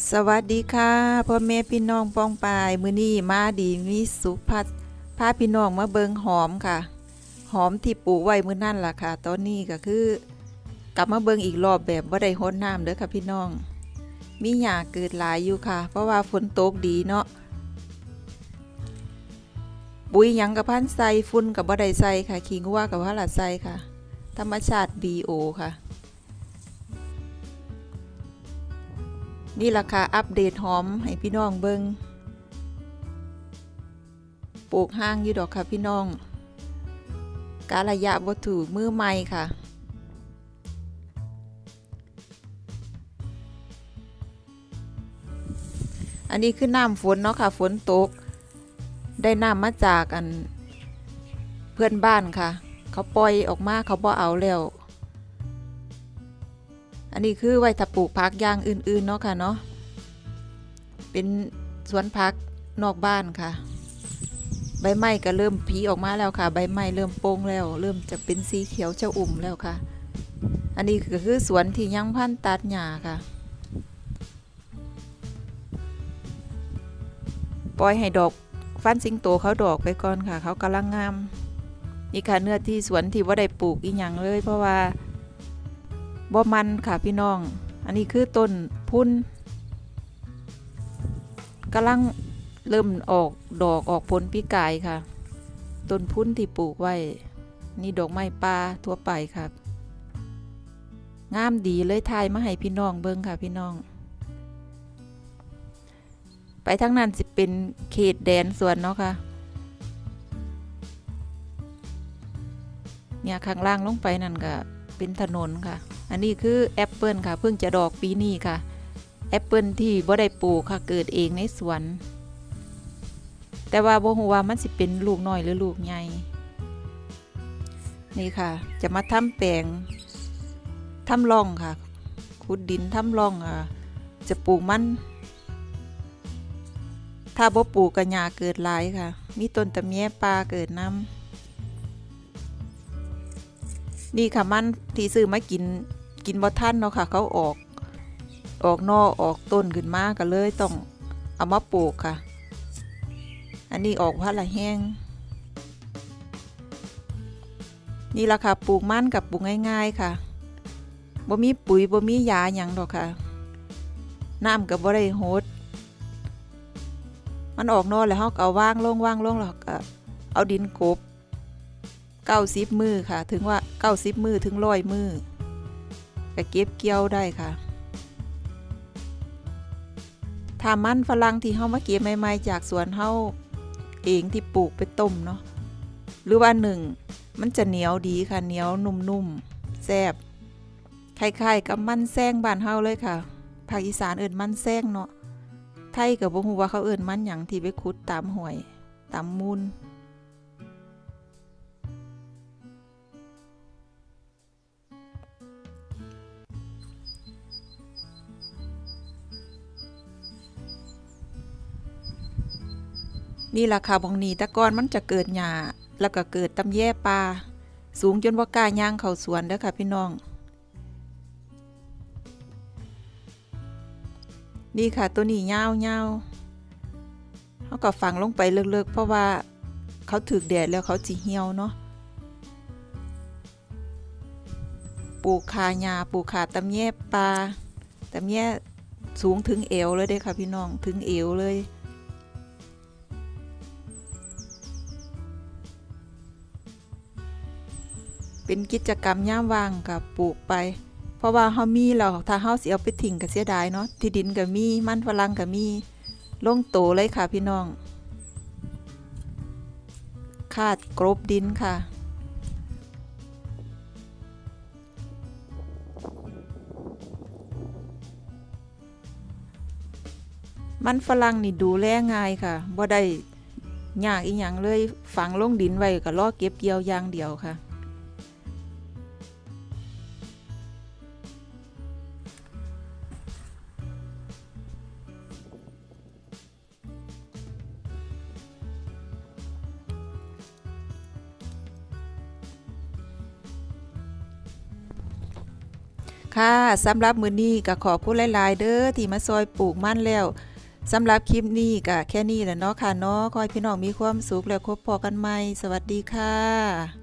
สวัสดีค่ะพ่อแม่พี่น้องป้องปายมือนี้มาดีมีสุพัดพาพี่น้องมาเบิงหอมค่ะ หอมที่ปลูกไว้มือนั่นล่ะค่ะ ตอนนี้ก็คือกลับมาเบิงอีกรอบแบบบ่ได้รดน้ำเด้อค่ะพี่น้อง มีหญ้าเกิดหลายอยู่ค่ะ เพราะว่าฝนตกดีเนาะปุ๋ยหยังกับพันใส่ฝุ่นกับบ่ได้ใส่ค่ะขี้งัวกับว่าละใส่ค่ะ ธรรมชาติ BO ค่ะ นี่ราคาอัปเดตหอมให้พี่น้องเบิงปลูกห้างอยู่ดอกค่ะพี่น้อง การะยะวัตถุมือใหม่ค่ะ อันนี้คือน้ำฝนเนาะค่ะ ฝนตก ได้น้ำมาจากอันเพื่อนบ้านค่ะ เขาปล่อยออกมาเขาบ่เอาแล้ว อันนี้คือไว้ถ้าปลูกพักอย่างอื่นๆเนาะค่ะเนาะ เป็นสวนพักนอกบ้านค่ะ ใบไม้ก็เริ่มผีออกมาแล้วค่ะ ใบไม้เริ่มโป่งแล้ว เริ่มจะเป็นสีเขียวเจ้าอุ่มแล้วค่ะ อันนี้ก็คือสวนที่ยังพันตัดหญ้าค่ะ ปล่อยให้ดอกฟันสิงโตเขาดอกไปก่อนค่ะ เขากำลังงาม นี่ค่ะเนื้อที่สวนที่ว่าได้ปลูกอีหยังเลย เพราะว่า บ่มันค่ะพี่น้อง อันนี้คือต้นพุ่นกำลังเริ่มออกดอกออกผลปีกายค่ะ ต้นพุ่นที่ปลูกไว้ นี่ดอกไม้ป่าทั่วไปค่ะ งามดีเลยทายมาให้พี่น้องเบิ่งค่ะพี่น้อง ไปทั้งนั้นสิเป็นเขตแดนสวนเนาะค่ะ เนี่ยข้างล่างลงไปนั่นก็เป็นถนนค่ะ อันนี้คือแอปเปิลค่ะ เพิ่งจะดอกปีนี้ค่ะ แอปเปิลที่บ่ได้ปลูกค่ะ เกิดเองในสวน แต่ว่าบ่ฮู้ว่ามันสิเป็นลูกน้อยหรือลูกใหญ่ นี่ค่ะ จะมาทำแปลงทำร่องค่ะ ขุดดินทำร่องอะจะปลูกมัน ถ้าบ่ปลูกก็หญ้าเกิดหลายค่ะ มีต้นตะเมียปลาเกิดน้ำนี่ค่ะมันที่ซื้อมากิน กินบ่ทันเนาะค่ะ เขาออก ออกนอกออกต้นขึ้นมาก็เลยต้องเอามาปลูกค่ะ อันนี้ออกพัดละแห้ง นี่ราคาปลูกมันกับปลูกง่าย ๆค่ะบ่มีปุ๋ยบ่มียาหยังดอกค่ะ น้ำกับบ่ได้โหดมันออกนอกแล้วเฮาก็เอาว่างลงว่างลงแล้วก็เอาดินกบเก้าสิบมือค่ะ ถึงว่าเก้าสิบมือถึงร้อยมือ ก็เก็บเกี่ยวได้ค่ะถ้ามันฝรั่งที่เฮามาเก็บใหม่ๆจากสวนเฮาเองที่ปลูกไปต้มเนาะหรือว่าหนึ่งมันจะเหนียวดีค่ะเหนียวนุ่มๆแซ่บคล้ายๆกับมันแซงบ้านเฮาเลยค่ะภาคอีสานเอิ้นมันแซงเนาะไทยก็บ่ฮู้ว่าเขาเอิ้นมันหยังที่ไปขุดตามห้วยตามมูล นี่ราคาบองนีต่ก่อนมันจะเกิดหญ้าแล้วก็เกิดตำแย่ปลาสูงจนว่ากล้าย่างเข้าสวนเด้อค่ะ พี่น้อง นี่ค่ะตัวนี้ยาวยาวเขาก็ฝังลงไปเลิกๆเพราะว่าเขาถึกแดดแล้วเขาจีเหี่ยวเนาะปลูกคาหญ้าปลูกขาตำแย่ปลาตำแย่สูงถึงเอวเลยเด้ค่ะพี่น้องถึงเอวเลย เป็นกิจกรรมย่ามว่างกับปลูกไป เพราะว่าเฮามีแล้วถ้าเฮาสิเอาไปทิ้งก็เสียดายเนาะที่ดินก็มีมันฝรั่งก็มีลงโตเลยค่ะพี่น้อง คาดกรบดินค่ะมันฝรั่งนี่ดูแลง่ายค่ะ บ่ได้ยากอีหยังเลยฝังลงดินไว้ก็รอเก็บเกี่ยวอย่างเดียวค่ะ ค่ะสำหรับมือนี้ก็ขอบคุณหลายๆ เด้อที่มาซอยปลูกมั่นแล้วสำหรับคลิปนี้ก็แค่นี้แหละเนาะค่ะเนาะขอให้พี่น้องมีความสุขแล้วพบพอกันใหม่ สวัสดีค่ะ